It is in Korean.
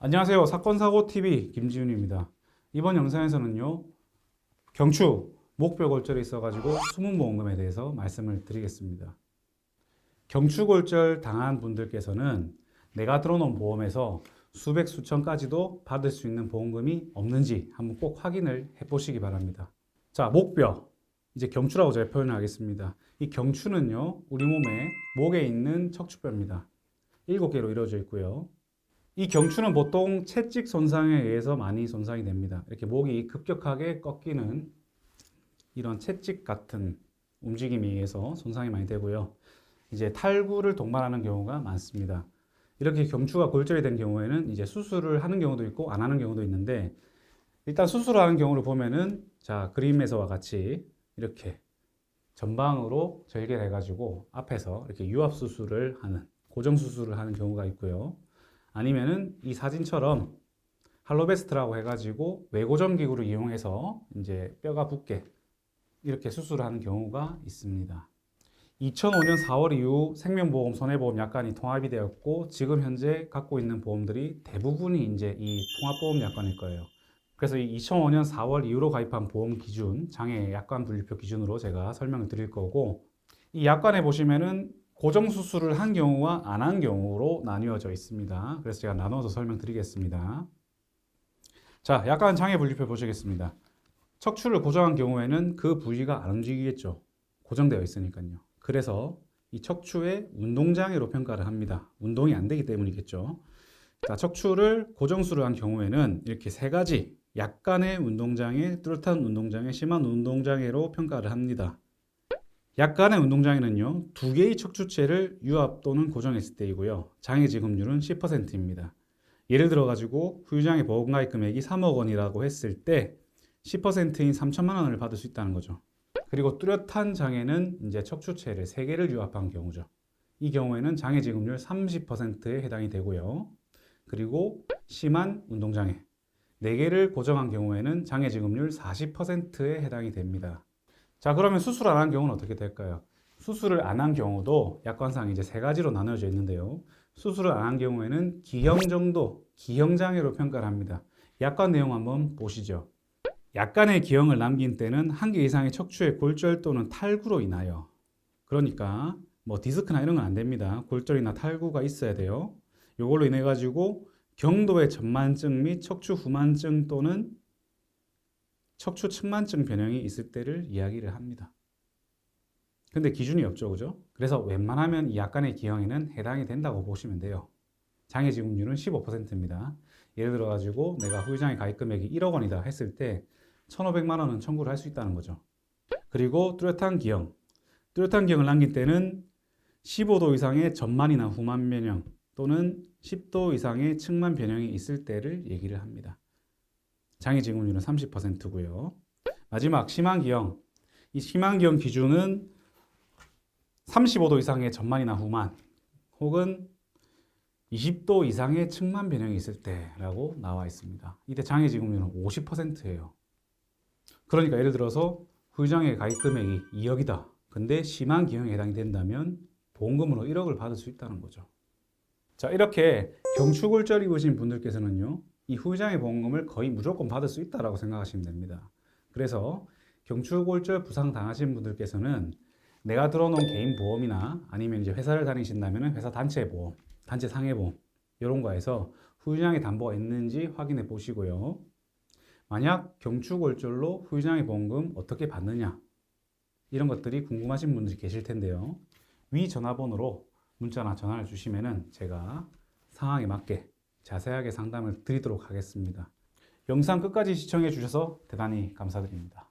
안녕하세요. 사건 사고TV 김지윤입니다. 이번 영상에서는요, 경추, 목뼈 골절이 있어 가지고 수문보험금에 대해서 말씀을 드리겠습니다. 경추 골절 당한 분들께서는 내가 들어놓은 보험에서 수백, 수천까지도 받을 수 있는 보험금이 없는지 한번 꼭 확인을 해 보시기 바랍니다. 자, 목뼈. 이제 경추라고 제가 표현을 하겠습니다. 이 경추는요, 우리 몸에 목에 있는 척추뼈입니다. 일곱 개로 이루어져 있고요. 이 경추는 보통 채찍 손상에 의해서 많이 손상이 됩니다. 이렇게 목이 급격하게 꺾이는 이런 채찍 같은 움직임에 의해서 손상이 많이 되고요. 이제 탈구를 동반하는 경우가 많습니다. 이렇게 경추가 골절이 된 경우에는 이제 수술을 하는 경우도 있고 안 하는 경우도 있는데 일단 수술을 하는 경우를 보면은 자 그림에서와 같이 이렇게 전방으로 절개를 해가지고 앞에서 이렇게 유압 수술을 하는 고정 수술을 하는 경우가 있고요. 아니면은 이 사진처럼 할로베스트라고 해가지고 외고정 기구를 이용해서 이제 뼈가 붙게 이렇게 수술을 하는 경우가 있습니다. 2005년 4월 이후 생명보험, 손해보험 약관이 통합이 되었고 지금 현재 갖고 있는 보험들이 대부분이 이제 이 통합보험 약관일 거예요. 그래서 이 2005년 4월 이후로 가입한 보험 기준, 장애 약관 분류표 기준으로 제가 설명을 드릴 거고 이 약관에 보시면은 고정 수술을 한 경우와 안 한 경우로 나뉘어져 있습니다. 그래서 제가 나눠서 설명드리겠습니다. 자, 약관 장애 분류표 보시겠습니다. 척추를 고정한 경우에는 그 부위가 안 움직이겠죠. 고정되어 있으니까요. 그래서 이 척추의 운동장애로 평가를 합니다. 운동이 안 되기 때문이겠죠. 자, 척추를 고정수를 한 경우에는 이렇게 세 가지 약간의 운동장애, 뚜렷한 운동장애, 심한 운동장애로 평가를 합니다. 약간의 운동장애는요, 두 개의 척추체를 유압 또는 고정했을 때이고요. 장애 지급률은 10%입니다. 예를 들어 가지고 후유장애 보험가입 금액이 3억 원이라고 했을 때 10%인 3천만 원을 받을 수 있다는 거죠. 그리고 뚜렷한 장애는 이제 척추체를 세 개를 유압한 경우죠. 이 경우에는 장애 지급률 30%에 해당이 되고요. 그리고 심한 운동장애 네 개를 고정한 경우에는 장애 지급률 40%에 해당이 됩니다. 자, 그러면 수술 안 한 경우는 어떻게 될까요? 수술을 안 한 경우도 약관상 이제 세 가지로 나눠져 있는데요. 수술을 안 한 경우에는 기형 정도, 기형 장애로 평가를 합니다. 약관 내용 한번 보시죠. 약간의 기형을 남긴 때는 한 개 이상의 척추의 골절 또는 탈구로 인하여 그러니까 뭐 디스크나 이런 건 안 됩니다. 골절이나 탈구가 있어야 돼요. 이걸로 인해 가지고 경도의 전만증 및 척추 후만증 또는 척추 측만증 변형이 있을 때를 이야기를 합니다. 근데 기준이 없죠, 그죠? 그래서 웬만하면 이 약간의 기형에는 해당이 된다고 보시면 돼요. 장애 지급률은 15%입니다. 예를 들어 가지고 내가 후유장애 가입 금액이 1억 원이다 했을 때 1,500만 원은 청구를 할 수 있다는 거죠. 그리고 뚜렷한 기형. 뚜렷한 기형을 남긴 때는 15도 이상의 전만이나 후만 변형 또는 10도 이상의 측만 변형이 있을 때를 얘기를 합니다. 장애 지급률은 30%고요. 마지막 심한 기형. 이 심한 기형 기준은 35도 이상의 전만이나 후만 혹은 20도 이상의 측만 변형이 있을 때라고 나와 있습니다. 이때 장애 지급률은 50%예요. 그러니까 예를 들어서 후유장애 가입 금액이 2억이다. 근데 심한 기형에 해당이 된다면 보험금으로 1억을 받을 수 있다는 거죠. 자, 이렇게 경추골절 입으신 분들께서는요, 이 후유장애 보험금을 거의 무조건 받을 수 있다라고 생각하시면 됩니다. 그래서 경추골절 부상 당하신 분들께서는 내가 들어놓은 개인 보험이나 아니면 이제 회사를 다니신다면 회사 단체 보험, 단체 상해 보험 이런 거에서 후유장애 담보가 있는지 확인해 보시고요. 만약 경추골절로 후유장애 보험금 어떻게 받느냐 이런 것들이 궁금하신 분들이 계실 텐데요. 위 전화번호로 문자나 전화를 주시면은 제가 상황에 맞게 자세하게 상담을 드리도록 하겠습니다. 영상 끝까지 시청해 주셔서 대단히 감사드립니다.